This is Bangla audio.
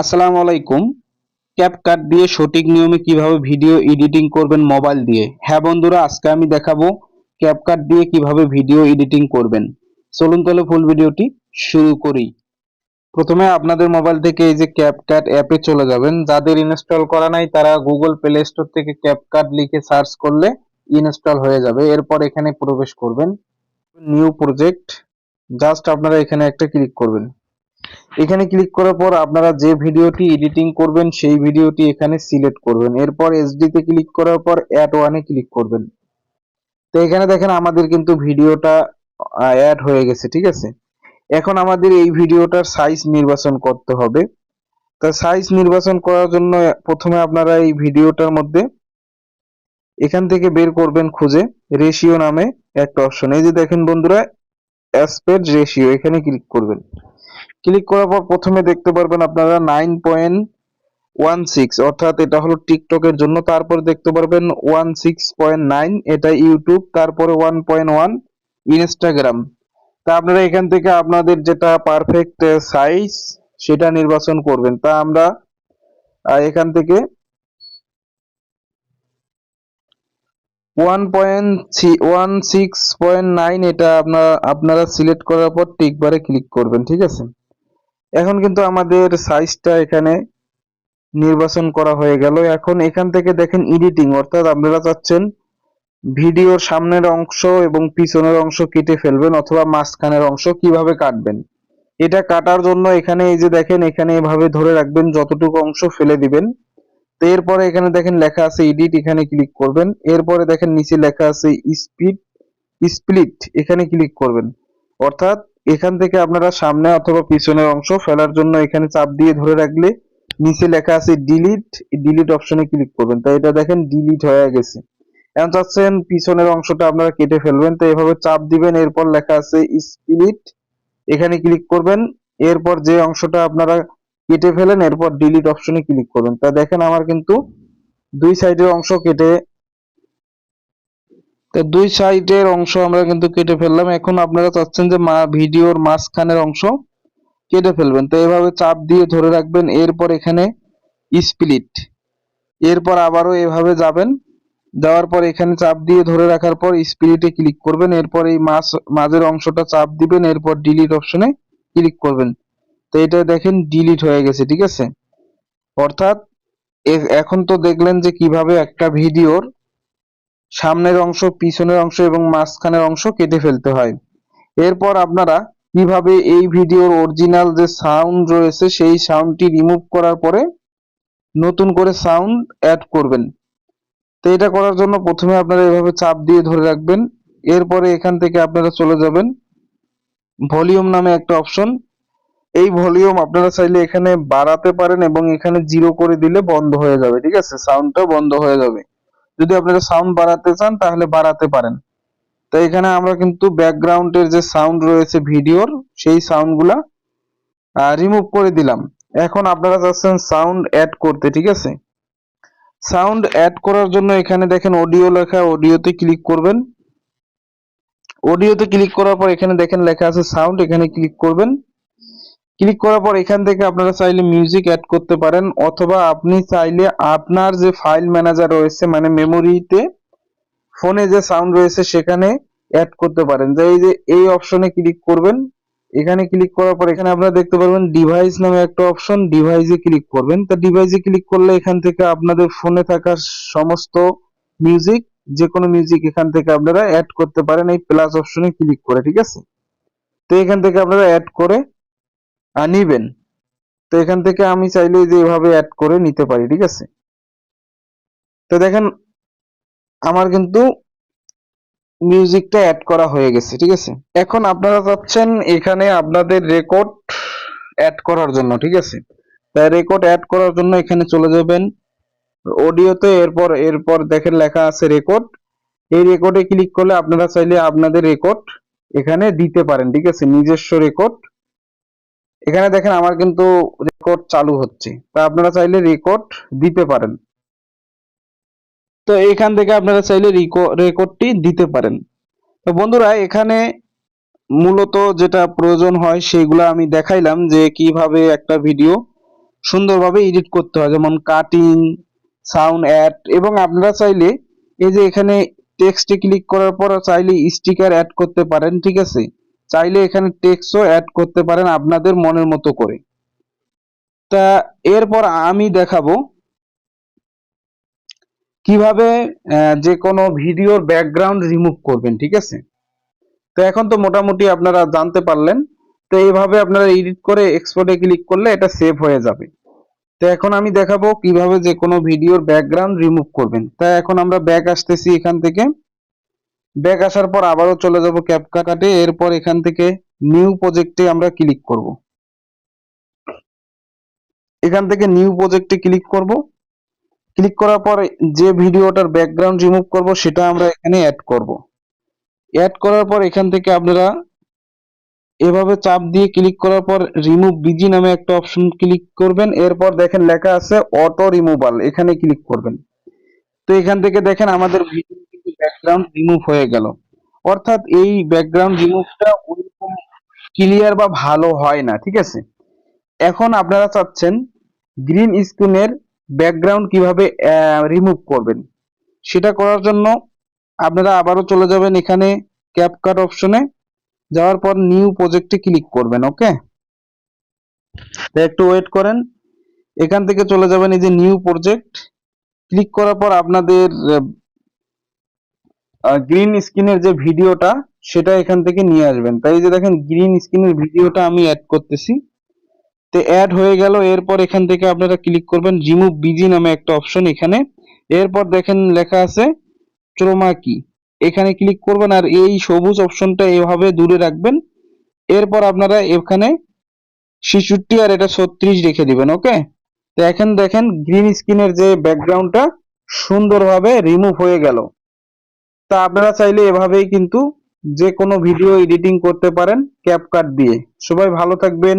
আসসালামু আলাইকুম। ক্যাপকাট দিয়ে সঠিক নিয়মে কীভাবে ভিডিও এডিটিং করবেন মোবাইল দিয়ে? হ্যাঁ বন্ধুরা, আজকে আমি দেখাবো ক্যাপকাট দিয়ে কীভাবে ভিডিও এডিটিং করবেন। চলুন তাহলে ফুল ভিডিওটি শুরু করি। প্রথমে আপনাদের মোবাইল থেকে এই যে ক্যাপকাট অ্যাপে চলে যাবেন। যাদের ইনস্টল করা নাই, তারা গুগল প্লে স্টোর থেকে ক্যাপকাট লিখে সার্চ করলে ইনস্টল হয়ে যাবে। এরপর এখানে প্রবেশ করবেন। নিউ প্রজেক্ট, জাস্ট আপনারা এখানে একটা ক্লিক করবেন। এখানে ক্লিক করার পর আপনারা যে ভিডিওটি এডিটিং করবেন, সেই ভিডিওটি এখানে সিলেক্ট করবেন। এরপর এসডি তে ক্লিক করার পর অ্যাড ওয়ানে ক্লিক করবেন। তো এখানে দেখেন আমাদের কিন্তু ভিডিওটা অ্যাড হয়ে গেছে, ঠিক আছে? এখন আমাদের এই ভিডিওটার সাইজ নির্বাচন করতে হবে। তা সাইজ নির্বাচন করার জন্য প্রথমে আপনারা এই ভিডিওটার মধ্যে এখান থেকে বের করবেন খুঁজে রেশিও নামে একটা অপশন এই যে দেখেন বন্ধুরা অ্যাসপেক্ট রেশিও এখানে ক্লিক করবেন। ক্লিক করার পর প্রথমে দেখতে পারবেন আপনারা নাইন পয়েন্ট ওয়ান সিক্স অর্থাৎ এটা হলো টিকটকের জন্য। তারপর দেখতে পারবেন ওয়ান সিক্স পয়েন্ট নাইন এটা ইউটিউব তারপরে ওয়ান পয়েন্ট ওয়ান ইনস্টাগ্রাম তা আপনারা এখান থেকে আপনাদের যেটা পারফেক্ট সাইজ সেটা নির্বাচন করবেন। তা আমরা এখান থেকে one point one six point nine এটা আপনারা সিলেক্ট করার পর টিকবারে ক্লিক করবেন, ঠিক আছে? এখন কিন্তু আমাদের সাইজটা এখানে নির্বাচন করা হয়ে গেল। এখন এখান থেকে দেখেন এডিটিং অর্থাৎ আপনারা চাচ্ছেন ভিডিওর সামনের অংশ এবং পিছনের অংশ কেটে ফেলবেন অথবা মাঝখানের অংশ কীভাবে কাটবেন। এটা কাটার জন্য এখানে এই যে দেখেন, এখানে এভাবে ধরে রাখবেন, যতটুকু অংশ ফেলে দিবেন। তো এরপরে এখানে দেখেন লেখা আছে এডিট এখানে ক্লিক করবেন। এরপরে দেখেন নিচে লেখা আছে স্পিড স্প্লিট এখানে ক্লিক করবেন। অর্থাৎ এখান থেকে আপনারা সামনে অথবা পিছনের অংশ ফেলার জন্য এখানে চাপ দিয়ে ধরে রাখলে নিচে লেখা আছে ডিলিট ডিলিট অপশনে ক্লিক করবেন। তো এটা দেখেন ডিলিট হয়ে গেছে। এখন চাচ্ছেন পিছনের অংশটা আপনারা কেটে ফেলবেন। তো এভাবে চাপ দিবেন, এরপর লেখা আছে স্প্লিট এখানে ক্লিক করবেন। এরপর যে অংশটা আপনারা কেটে ফেলেন, এরপর ডিলিট অপশনে ক্লিক করবেন তা দেখেন আমার কিন্তু দুই সাইডের অংশ কেটে, তো দুই সাইডের অংশ আমরা কিন্তু কেটে ফেললাম। এখন আপনারা চাচ্ছেন যে মা, ভিডিওর মাঝখানের অংশ কেটে ফেলবেন। তো এভাবে চাপ দিয়ে ধরে রাখবেন, এরপর এখানে স্প্লিট এরপর আবারও এভাবে যাবেন, যাওয়ার পর এখানে চাপ দিয়ে ধরে রাখার পর স্প্লিটে ক্লিক করবেন। এরপর এই মাঝ, মাঝের অংশটা চাপ দিবেন, এরপর ডিলিট অপশনে ক্লিক করবেন। তো এটা দেখেন ডিলিট হয়ে গেছে, ঠিক আছে? অর্থাৎ এখন তো দেখলেন যে কীভাবে একটা ভিডিওর সামনের অংশ, পিছনের অংশ এবং মাঝখানের অংশ কেটে ফেলতে হয়। এরপর আপনারা কীভাবে এই ভিডিওর অরিজিনাল যে সাউন্ড রয়েছে, সেই সাউন্ডটি রিমুভ করার পরে নতুন করে সাউন্ড অ্যাড করবেন। তো এটা করার জন্য প্রথমে আপনারা এভাবে চাপ দিয়ে ধরে রাখবেন। এরপরে এখান থেকে আপনারা চলে যাবেন। ভলিউম নামে একটা অপশন। এই ভলিউম আপনারা চাইলে এখানে বাড়াতে পারেন এবং এখানে জিরো করে দিলে বন্ধ হয়ে যাবে, ঠিক আছে? সাউন্ডটা বন্ধ হয়ে যাবে। যদি আপনারা সাউন্ড বাড়াতে চান, তাহলে বাড়াতে পারেন। তো এখানে আমরা কিন্তু ব্যাকগ্রাউন্ডের যে সাউন্ড রয়েছে ভিডিওর, সেই সাউন্ডগুলা রিমুভ করে দিলাম। এখন আপনারা চাচ্ছেন সাউন্ড অ্যাড করতে, ঠিক আছে? সাউন্ড অ্যাড করার জন্য এখানে দেখেন অডিও লেখা, অডিওতে ক্লিক করবেন। অডিওতে ক্লিক করার পর এখানে দেখেন লেখা আছে সাউন্ড, এখানে ক্লিক করবেন। ক্লিক করার পর এখান থেকে আপনারা চাইলে মিউজিক অ্যাড করতে পারেন, অথবা আপনি চাইলে আপনার যে ফাইল ম্যানেজার রয়েছে মানে মেমোরিতে ফোনে যে সাউন্ড রয়েছে, সেখানে অ্যাড করতে পারেন। যে এই যে এই অপশনে ক্লিক করবেন, এখানে ক্লিক করার পর এখানে আপনারা দেখতে পারবেন ডিভাইস নামে একটা অপশন ডিভাইসে ক্লিক করবেন। তো ডিভাইসে ক্লিক করলে এখান থেকে আপনাদের ফোনে থাকা সমস্ত মিউজিক যে কোনো মিউজিক এখান থেকে আপনারা অ্যাড করতে পারেন, এই প্লাস অপশনে ক্লিক করে, ঠিক আছে? তো এখান থেকে আপনারা অ্যাড করে নিবেন। তো এখান থেকে আমি চাইলে যে এভাবে অ্যাড করে নিতে পারি, ঠিক আছে? তো দেখেন, আমার কিন্তু মিউজিকটা অ্যাড করা হয়ে গেছে, ঠিক আছে? এখন আপনারা চাচ্ছেন এখানে আপনাদের রেকর্ড অ্যাড করার জন্য, ঠিক আছে? তাই রেকর্ড অ্যাড করার জন্য এখানে চলে যাবেন। অডিওতে এরপর এরপর দেখেন লেখা আছে রেকর্ড এই রেকর্ডে ক্লিক করলে আপনারা চাইলে আপনাদের রেকর্ড এখানে দিতে পারেন, ঠিক আছে? নিজস্ব রেকর্ড এখানে দেখেন আমার কিন্তু রেকর্ড চালু হচ্ছে। তা আপনারা চাইলে রেকর্ড দিতে পারেন। তো এখান থেকে আপনারা চাইলে রেকর্ডটি দিতে পারেন। তো বন্ধুরা, এখানে মূলত যেটা প্রয়োজন হয় সেগুলো আমি দেখাইলাম যে কীভাবে একটা ভিডিও সুন্দরভাবে এডিট করতে হয়। যেমন কাটিং সাউন্ড অ্যাড এবং আপনারা চাইলে এই যে এখানে টেক্সটে ক্লিক করার পর চাইলে স্টিকার অ্যাড করতে পারেন, ঠিক আছে? চাইলে এখানে টেক্সটও অ্যাড করতে পারেন আপনাদের মনের মতো করে। তা এরপর আমি দেখাবো কীভাবে যে কোনো ভিডিওর ব্যাকগ্রাউন্ড রিমুভ করবেন, ঠিক আছে? তো এখন তো মোটামুটি আপনারা জানতে পারলেন, তো এইভাবে আপনারা এডিট করে এক্সপোর্টে ক্লিক করলে এটা সেভ হয়ে যাবে। তো এখন আমি দেখাবো কীভাবে যে কোনো ভিডিওর ব্যাকগ্রাউন্ড রিমুভ করবেন। তা এখন আমরা ব্যাক আসতেছি এখান থেকে। ব্যাক আসার পর আবারও চলে যাব ক্যাপকাটে এরপর এখান থেকে নিউ প্রজেক্টে আমরা ক্লিক করব। এখান থেকে নিউ প্রজেক্টে ক্লিক করব। ক্লিক করার পর যে ভিডিওটার ব্যাকগ্রাউন্ড রিমুভ করব, সেটা আমরা এখানে অ্যাড করব। অ্যাড করার পর এখান থেকে আপনারা এভাবে চাপ দিয়ে ক্লিক করার পর রিমুভ বিজি নামে একটা অপশন ক্লিক করবেন। এরপর দেখেন লেখা আছে অটো রিমুভাল এখানে ক্লিক করবেন। তো এখান থেকে দেখেন আমাদের ভিডিও ব্যাকগ্রাউন্ড রিমুভ হয়ে গেল। অর্থাৎ এই ব্যাকগ্রাউন্ড রিমুভটা ওইরকম ক্লিয়ার বা ভালো হয় না, ঠিক আছে? এখন আপনারা চাচ্ছেন গ্রিন স্ক্রিনের ব্যাকগ্রাউন্ড কীভাবে রিমুভ করবেন। সেটা করার জন্য আপনারা আবারও চলে যাবেন এখানে ক্যাপকাট অপশনে যাওয়ার পর নিউ প্রজেক্টে ক্লিক করবেন ওকে একটু ওয়েট করেন। এখান থেকে চলে যাবেন এই যে নিউ প্রজেক্ট ক্লিক করার পর আপনাদের গ্রিন স্ক্রিনের যে ভিডিওটা, সেটা এখান থেকে নিয়ে আসবেন। তাই যে দেখেন গ্রিন স্ক্রিনের ভিডিওটা আমি অ্যাড করতেছি। তো অ্যাড হয়ে গেল, এরপর এখান থেকে আপনারা ক্লিক করবেন রিমুভ বিজি নামে একটা অপশন এখানে। এরপর দেখেন লেখা আছে ট্রোমা কি এখানে ক্লিক করবেন আর এই সবুজ অপশনটা এভাবে দূরে রাখবেন। এরপর আপনারা এখানে ছেষট্টি আর এটা ছত্রিশ রেখে দিবেন ওকে তো এখন দেখেন গ্রিন স্ক্রিনের যে ব্যাকগ্রাউন্ডটা সুন্দরভাবে রিমুভ হয়ে গেল। তা আপনারা চাইলে এভাবেই কিন্তু যে কোনো ভিডিও এডিটিং করতে পারেন ক্যাপকাট দিয়ে। সবাই ভালো থাকবেন।